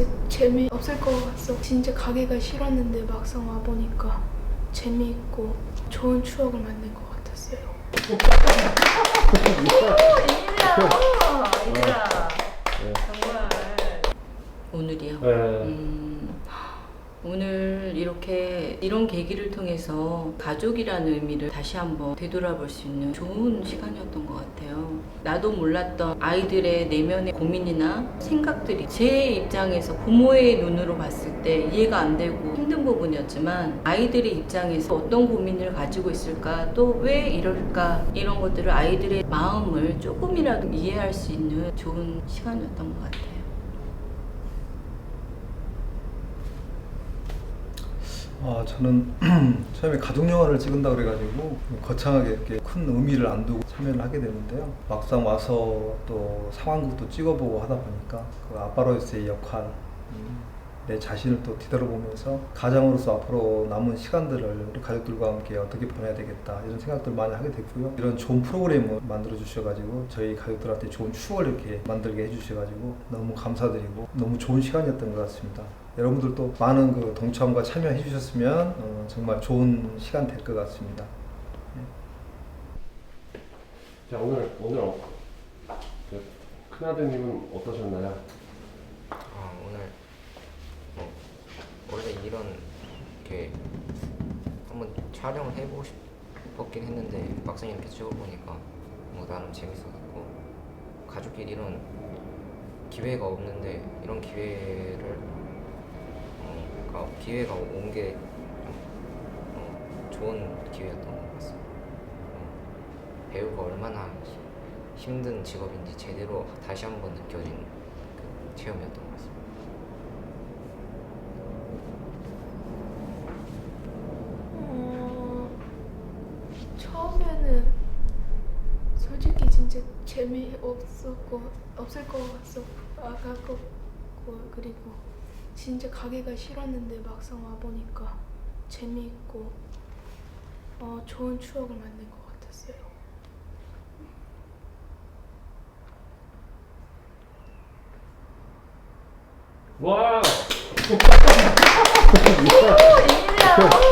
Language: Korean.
진짜 재미없을 것 같았어. 진짜 가기가 싫었는데 막상 와보니까 재미있고 좋은 추억을 만든 것 같았어요. 정말 오늘이요. 네. 음, 오늘 이렇게 이런 계기를 통해서 가족이라는 의미를 다시 한번 되돌아볼 수 있는 좋은 시간이었던 것 같아요. 나도 몰랐던 아이들의 내면의 고민이나 생각들이 제 입장에서 부모의 눈으로 봤을 때 이해가 안 되고 힘든 부분이었지만 아이들의 입장에서 어떤 고민을 가지고 있을까 또 왜 이럴까 이런 것들을 아이들의 마음을 조금이라도 이해할 수 있는 좋은 시간이었던 것 같아요. 아, 저는 처음에 가족 영화를 찍은다 그래가지고 거창하게 이렇게 큰 의미를 안 두고 참여를 하게 되는데요. 막상 와서 또 상황극도 찍어보고 하다 보니까 그 아빠로서의 역할, 음, 내 자신을 또 뒤돌아보면서 가장으로서 앞으로 남은 시간들을 우리 가족들과 함께 어떻게 보내야 되겠다 이런 생각들 많이 하게 됐고요. 이런 좋은 프로그램을 만들어 주셔가지고 저희 가족들한테 좋은 추억을 이렇게 만들게 해주셔가지고 너무 감사드리고 너무 좋은 시간이었던 것 같습니다. 여러분들도 많은 그 동참과 참여해 주셨으면 어, 정말 좋은 시간 될 것 같습니다. 자 오늘 오늘 어, 그 큰아드님은 어떠셨나요? 아 오늘 뭐 원래 이런 게 한번 촬영을 해보고 싶었긴 했는데 막상 이렇게 찍어보니까 뭐 나름 재밌었고 가족끼리 이런 기회가 없는데 이런 기회를 어, 그러니까 기회가 온 게 어, 좋은 기회였던 것 같습니다. 어, 배우가 얼마나 히- 힘든 직업인지 제대로 다시 한번 느껴진 그 체험이었던 것 같습니다. 어, 처음에는 솔직히 진짜 재미 없었고 없을 것 같았고 아깝고 그리고 진짜 가기가 싫었는데 막상 와 보니까 재미있고 어, 좋은 추억을 만든 것 같았어요. 와!